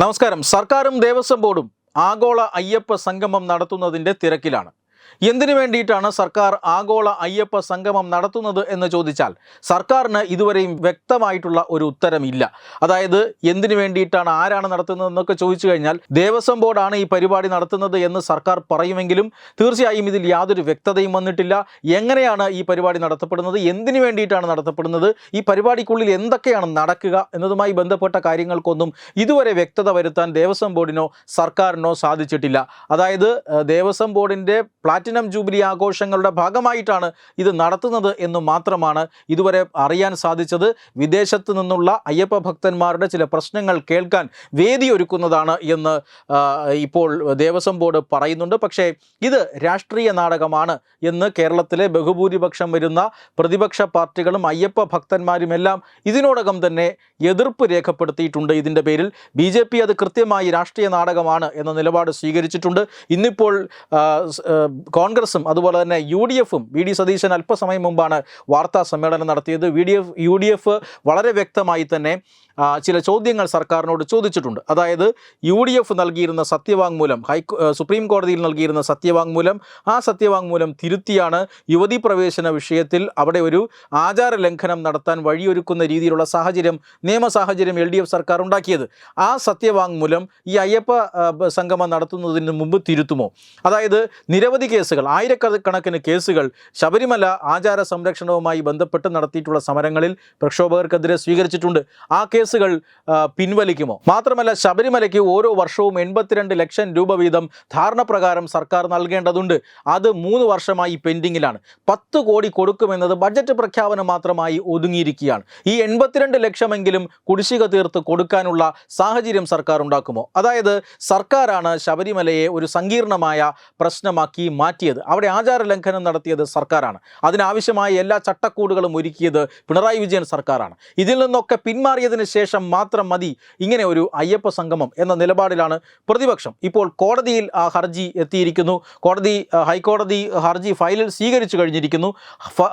നമസ്കാരം. സർക്കാരും ദേവസ്വം ബോർഡും ആഗോള അയ്യപ്പ സംഗമം നടത്തുന്നതിന്റെ തിരക്കിലാണ്. എന്തിനു വേണ്ടിയിട്ടാണ് സർക്കാർ ആഗോള അയ്യപ്പ സംഗമം നടത്തുന്നത് എന്ന് ചോദിച്ചാൽ സർക്കാരിന് ഇതുവരെയും വ്യക്തമായിട്ടുള്ള ഒരു ഉത്തരമില്ല. അതായത് എന്തിനു വേണ്ടിയിട്ടാണ് ആരാണ് നടത്തുന്നതെന്നൊക്കെ ചോദിച്ചു കഴിഞ്ഞാൽ ദേവസ്വം ബോർഡാണ് ഈ പരിപാടി നടത്തുന്നത് എന്ന് സർക്കാർ പറയുമെങ്കിലും തീർച്ചയായും ഇതിൽ യാതൊരു വ്യക്തതയും വന്നിട്ടില്ല. എങ്ങനെയാണ് ഈ പരിപാടി നടത്തപ്പെടുന്നത്? എന്തിനു വേണ്ടിയിട്ടാണ് നടത്തപ്പെടുന്നത്? ഈ പരിപാടിക്കുള്ളിൽ എന്തൊക്കെയാണ് നടക്കുക എന്നതുമായി ബന്ധപ്പെട്ട കാര്യങ്ങൾക്കൊന്നും ഇതുവരെ വ്യക്തത വരുത്താൻ ദേവസ്വം ബോർഡിനോ സർക്കാരിനോ സാധിച്ചിട്ടില്ല. അതായത് ദേവസ്വം ബോർഡിന്റെ പ്ലാറ്റിനം ജൂബിലി ആഘോഷങ്ങളുടെ ഭാഗമായിട്ടാണ് ഇത് നടത്തുന്നത് എന്ന് മാത്രമാണ് ഇതുവരെ അറിയാൻ സാധിച്ചത്. വിദേശത്ത് നിന്നുള്ള അയ്യപ്പ ഭക്തന്മാരുടെ ചില പ്രശ്നങ്ങൾ കേൾക്കാൻ വേദി ഒരുക്കുന്നതാണ് എന്ന് ഇപ്പോൾ ദേവസ്വം ബോർഡ് പറയുന്നുണ്ട്. പക്ഷേ ഇത് രാഷ്ട്രീയ നാടകമാണ് എന്ന് കേരളത്തിലെ ബഹുഭൂരിപക്ഷം വരുന്ന പ്രതിപക്ഷ പാർട്ടികളും അയ്യപ്പ ഭക്തന്മാരുമെല്ലാം ഇതിനോടകം തന്നെ എതിർപ്പ് രേഖപ്പെടുത്തിയിട്ടുണ്ട് ഇതിന്റെ പേരിൽ. ബി അത് കൃത്യമായി രാഷ്ട്രീയ നാടകമാണ് എന്ന നിലപാട് സ്വീകരിച്ചിട്ടുണ്ട്. ഇന്നിപ്പോൾ കോൺഗ്രസും അതുപോലെ തന്നെ യു ഡി എഫും വി ഡി സതീശൻ അല്പസമയം മുമ്പാണ് വാർത്താ സമ്മേളനം നടത്തിയത്. V D F U D F വളരെ വ്യക്തമായി തന്നെ ചില ചോദ്യങ്ങൾ സർക്കാരിനോട് ചോദിച്ചിട്ടുണ്ട്. അതായത് യു ഡി എഫ് നൽകിയിരുന്ന സത്യവാങ്മൂലം ഹൈക്കോ സുപ്രീം കോടതിയിൽ നൽകിയിരുന്ന സത്യവാങ്മൂലം ആ സത്യവാങ്മൂലം തിരുത്തിയാണ് യുവതി പ്രവേശന വിഷയത്തിൽ അവിടെ ഒരു ആചാര ലംഘനം നടത്താൻ വഴിയൊരുക്കുന്ന രീതിയിലുള്ള സാഹചര്യം നിയമ സാഹചര്യം എൽ ഡി എഫ് സർക്കാർ ഉണ്ടാക്കിയത്. ആ സത്യവാങ്മൂലം ഈ അയ്യപ്പ സംഗമം നടത്തുന്നതിന് മുമ്പ് തിരുത്തുമോ? അതായത് നിരവധി കേസുകൾ ആയിരക്കണക്കിന് കേസുകൾ ശബരിമല ആചാര സംരക്ഷണവുമായി ബന്ധപ്പെട്ട് നടത്തിയിട്ടുള്ള സമരങ്ങളിൽ പ്രക്ഷോഭകർക്കെതിരെ സ്വീകരിച്ചിട്ടുണ്ട്. ആ കേസുകൾ പിൻവലിക്കുമോ? മാത്രമല്ല ശബരിമലയ്ക്ക് ഓരോ വർഷവും എൺപത്തിരണ്ട് ലക്ഷം രൂപ വീതം ധാരണപ്രകാരം സർക്കാർ നൽകേണ്ടതുണ്ട്. അത് മൂന്ന് വർഷമായി പെൻഡിങ്ങിലാണ്. പത്ത് കോടി കൊടുക്കുമെന്നത് ബഡ്ജറ്റ് പ്രഖ്യാപനം മാത്രമായി ഒതുങ്ങിയിരിക്കുകയാണ്. ഈ എൺപത്തിരണ്ട് ലക്ഷമെങ്കിലും കുടിശ്ശിക തീർത്ത് കൊടുക്കാനുള്ള സാഹചര്യം സർക്കാർ ഉണ്ടാക്കുമോ? അതായത് സർക്കാരാണ് ശബരിമലയെ ഒരു സങ്കീർണമായ പ്രശ്നമാക്കി മാറ്റിയത്. അവിടെ ആചാര ലംഘനം നടത്തിയത് സർക്കാരാണ്. അതിനാവശ്യമായ എല്ലാ ചട്ടക്കൂടുകളും ഒരുക്കിയത് പിണറായി വിജയൻ സർക്കാരാണ്. ഇതിൽ നിന്നൊക്കെ പിന്മാറിയതിന് ശേഷം മാത്രം മതി ഇങ്ങനെ ഒരു അയ്യപ്പ സംഗമം എന്ന നിലപാടിലാണ് പ്രതിപക്ഷം. ഇപ്പോൾ കോടതിയിൽ ആ ഹർജി എത്തിയിരിക്കുന്നു. കോടതി ഹൈക്കോടതി ഹർജി ഫയലിൽ സ്വീകരിച്ചു കഴിഞ്ഞിരിക്കുന്നു.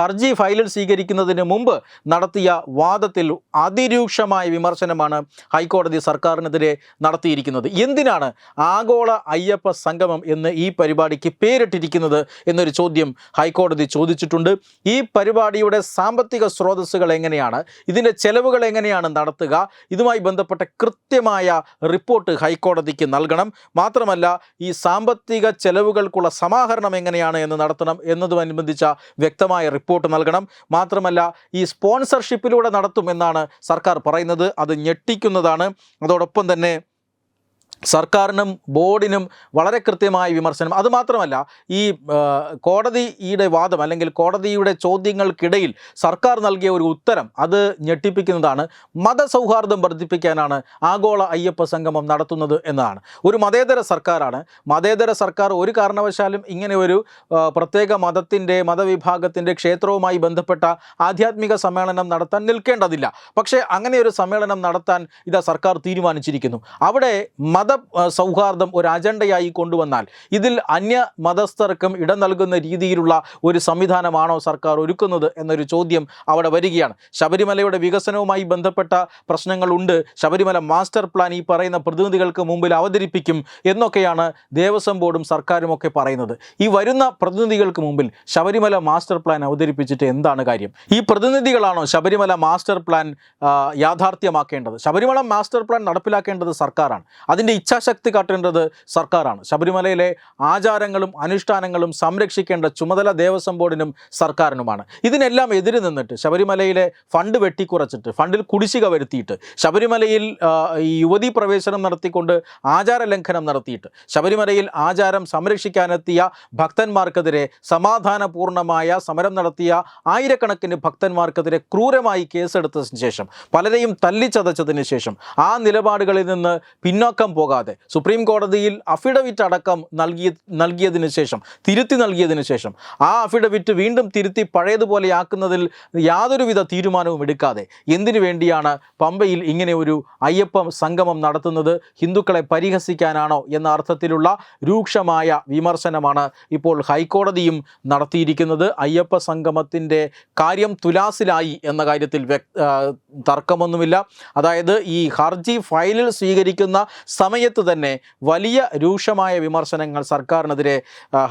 ഹർജി ഫയലിൽ സ്വീകരിക്കുന്നതിന് മുമ്പ് നടത്തിയ വാദത്തിൽ അതിരൂക്ഷമായ വിമർശനമാണ് ഹൈക്കോടതി സർക്കാരിനെതിരെ നടത്തിയിരിക്കുന്നത്. എന്തിനാണ് ആഗോള അയ്യപ്പ സംഗമം എന്ന് ഈ പരിപാടിക്ക് പേരിട്ടിരിക്കുന്നത് എന്നൊരു ചോദ്യം ഹൈക്കോടതി ചോദിച്ചിട്ടുണ്ട്. ഈ പരിപാടിയുടെ സാമ്പത്തിക സ്രോതസ്സുകൾ എങ്ങനെയാണ്? ഇതിന്റെ ചെലവുകൾ എങ്ങനെയാണ് നടത്തുക? ഇതുമായി ബന്ധപ്പെട്ട കൃത്യമായ റിപ്പോർട്ട് ഹൈക്കോടതിക്ക് നൽകണം. മാത്രമല്ല ഈ സാമ്പത്തിക ചെലവുകൾക്കുള്ള സമാഹരണം എങ്ങനെയാണ് എന്ന് നടത്തണം എന്നതുമനുബന്ധിച്ച വ്യക്തമായ റിപ്പോർട്ട് നൽകണം. മാത്രമല്ല ഈ സ്പോൺസർഷിപ്പിലൂടെ നടത്തും എന്നാണ് സർക്കാർ പറയുന്നത്. അത് ഞെട്ടിക്കുന്നതാണ്. അതോടൊപ്പം തന്നെ സർക്കാരിനും ബോർഡിനും വളരെ കൃത്യമായ വിമർശനം. അതുമാത്രമല്ല ഈ കോടതിയുടെ വാദം അല്ലെങ്കിൽ കോടതിയുടെ ചോദ്യങ്ങൾക്കിടയിൽ സർക്കാർ നൽകിയ ഒരു ഉത്തരം അത് ഞെട്ടിപ്പിക്കുന്നതാണ്. മതസൗഹാർദ്ദം വർദ്ധിപ്പിക്കാനാണ് ആഗോള അയ്യപ്പ സംഗമം നടത്തുന്നത് എന്നതാണ്. ഒരു മതേതര സർക്കാരാണ്. മതേതര സർക്കാർ ഒരു കാരണവശാലും ഇങ്ങനെ ഒരു പ്രത്യേക മതത്തിന്റെ മതവിഭാഗത്തിന്റെ ക്ഷേത്രവുമായി ബന്ധപ്പെട്ട ആധ്യാത്മിക സമ്മേളനം നടത്താൻ നിൽക്കേണ്ടതില്ല. പക്ഷേ അങ്ങനെ ഒരു സമ്മേളനം നടത്താൻ ഇതാ സർക്കാർ തീരുമാനിച്ചിരിക്കുന്നു. അവിടെ മത ആ, സൗഹാർദ്ദം ഒരു അജണ്ടയായി കൊണ്ടുവന്നാൽ ഇതിൽ അന്യ മതസ്ഥർക്കും ഇടം നൽകുന്ന രീതിയിലുള്ള ഒരു സംവിധാനമാണോ സർക്കാർ ഒരുക്കുന്നത് എന്നൊരു ചോദ്യം അവിടെ വരികയാണ്. ശബരിമലയുടെ വികസനവുമായി ബന്ധപ്പെട്ട പ്രശ്നങ്ങളുണ്ട്. ശബരിമല മാസ്റ്റർ പ്ലാൻ ഈ പറയുന്ന പ്രതിനിധികൾക്ക് മുമ്പിൽ അവതരിപ്പിക്കും എന്നൊക്കെയാണ് ദേവസ്വം ബോർഡും സർക്കാരും ഒക്കെ പറയുന്നത്. ഈ വരുന്ന പ്രതിനിധികൾക്ക് മുമ്പിൽ ശബരിമല മാസ്റ്റർ പ്ലാൻ അവതരിപ്പിച്ചിട്ട് എന്താണ് കാര്യം? ഈ പ്രതിനിധികളാണോ ശബരിമല മാസ്റ്റർ പ്ലാൻ യാഥാർത്ഥ്യമാക്കേണ്ടത്? ശബരിമല മാസ്റ്റർ പ്ലാൻ നടപ്പിലാക്കേണ്ടത് സർക്കാരാണ്. അതിന്റെ ഇച്ഛാശക്തി കാട്ടേണ്ടത് സർക്കാരാണ്. ശബരിമലയിലെ ആചാരങ്ങളും അനുഷ്ഠാനങ്ങളും സംരക്ഷിക്കേണ്ട ചുമതല ദേവസ്വം ബോർഡിനും സർക്കാരിനുമാണ്. ഇതിനെല്ലാം എതിര് നിന്നിട്ട് ശബരിമലയിലെ ഫണ്ട് വെട്ടിക്കുറച്ചിട്ട് ഫണ്ടിൽ കുടിശ്ശിക വരുത്തിയിട്ട് ശബരിമലയിൽ ഈ യുവതീ പ്രവേശനം നടത്തിക്കൊണ്ട് ആചാര ലംഘനം നടത്തിയിട്ട് ശബരിമലയിൽ ആചാരം സംരക്ഷിക്കാനെത്തിയ ഭക്തന്മാർക്കെതിരെ സമാധാനപൂർണമായ സമരം നടത്തിയ ആയിരക്കണക്കിന് ഭക്തന്മാർക്കെതിരെ ക്രൂരമായി കേസെടുത്തതിന് ശേഷം പലരെയും തല്ലിച്ചതച്ചതിന് ശേഷം ആ നിലപാടുകളിൽ നിന്ന് പിന്നോക്കം പോകാൻ പോകാതെ സുപ്രീം കോടതിയിൽ അഫിഡവിറ്റ് അടക്കം നൽകിയ നൽകിയതിന് ശേഷം തിരുത്തി നൽകിയതിന് ശേഷം ആ അഫിഡവിറ്റ് വീണ്ടും തിരുത്തി പഴയതുപോലെയാക്കുന്നതിൽ യാതൊരുവിധ തീരുമാനവും എടുക്കാതെ എന്തിനു വേണ്ടിയാണ് പമ്പയിൽ ഇങ്ങനെ ഒരു അയ്യപ്പ സംഗമം നടത്തുന്നത്? ഹിന്ദുക്കളെ പരിഹസിക്കാനാണോ എന്ന അർത്ഥത്തിലുള്ള രൂക്ഷമായ വിമർശനമാണ് ഇപ്പോൾ ഹൈക്കോടതിയും നടത്തിയിരിക്കുന്നത്. അയ്യപ്പ സംഗമത്തിന്റെ കാര്യം തുലാസിലായി എന്ന കാര്യത്തിൽ തർക്കമൊന്നുമില്ല. അതായത് ഈ ഹർജി ഫയലിൽ സ്വീകരിക്കുന്ന സമയത്ത് തന്നെ വലിയ രൂക്ഷമായ വിമർശനങ്ങൾ സർക്കാരിനെതിരെ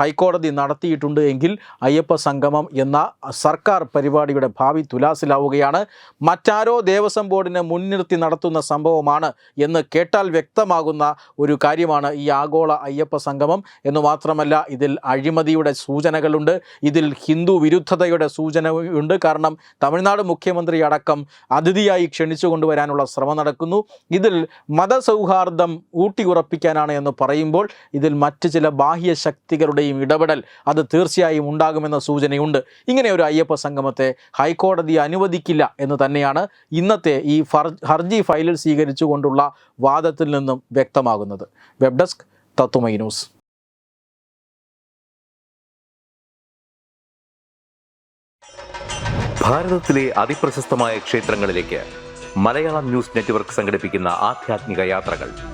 ഹൈക്കോടതി നടത്തിയിട്ടുണ്ട് എങ്കിൽ അയ്യപ്പ സംഗമം എന്ന സർക്കാർ പരിപാടിയുടെ ഭാവി തുലാസിലാവുകയാണ്. മറ്റാരോ ദേവസ്വം ബോർഡിനെ മുൻനിർത്തി നടത്തുന്ന സംഭവമാണ് എന്ന് കേട്ടാൽ വ്യക്തമാകുന്ന ഒരു കാര്യമാണ് ഈ ആഗോള അയ്യപ്പ സംഗമം. എന്ന് മാത്രമല്ല ഇതിൽ അഴിമതിയുടെ സൂചനകളുണ്ട് ഇതിൽ ഹിന്ദു വിരുദ്ധതയുടെ സൂചനയുണ്ട്. കാരണം തമിഴ്നാട് മുഖ്യമന്ത്രി അടക്കം അതിഥിയായി ക്ഷണിച്ചു കൊണ്ടുവരാനുള്ള ശ്രമം നടക്കുന്നു. ഇതിൽ മതസൗഹാർദ്ദം ഊട്ടിയുറപ്പിക്കാനാണ് എന്ന് പറയുമ്പോൾ ഇതിൽ മറ്റ് ചില ബാഹ്യ ശക്തികളുടെയും ഇടപെടൽ അത് തീർച്ചയായും ഉണ്ടാകുമെന്ന സൂചനയുണ്ട്. ഇങ്ങനെ ഒരു അയ്യപ്പ സംഗമത്തെ ഹൈക്കോടതി അനുവദിക്കില്ല എന്ന് തന്നെയാണ് ഇന്നത്തെ ഈ ഹർജി ഫയലിൽ സ്വീകരിച്ചുകൊണ്ടുള്ള വാദത്തിൽ നിന്നും വ്യക്തമാകുന്നത്. Web desk Tatwamayi news. ഭാരതത്തിലെ ക്ഷേത്രങ്ങളിലേക്ക് മലയാളം ന്യൂസ് നെറ്റ്വർക്ക് യാത്രകൾ.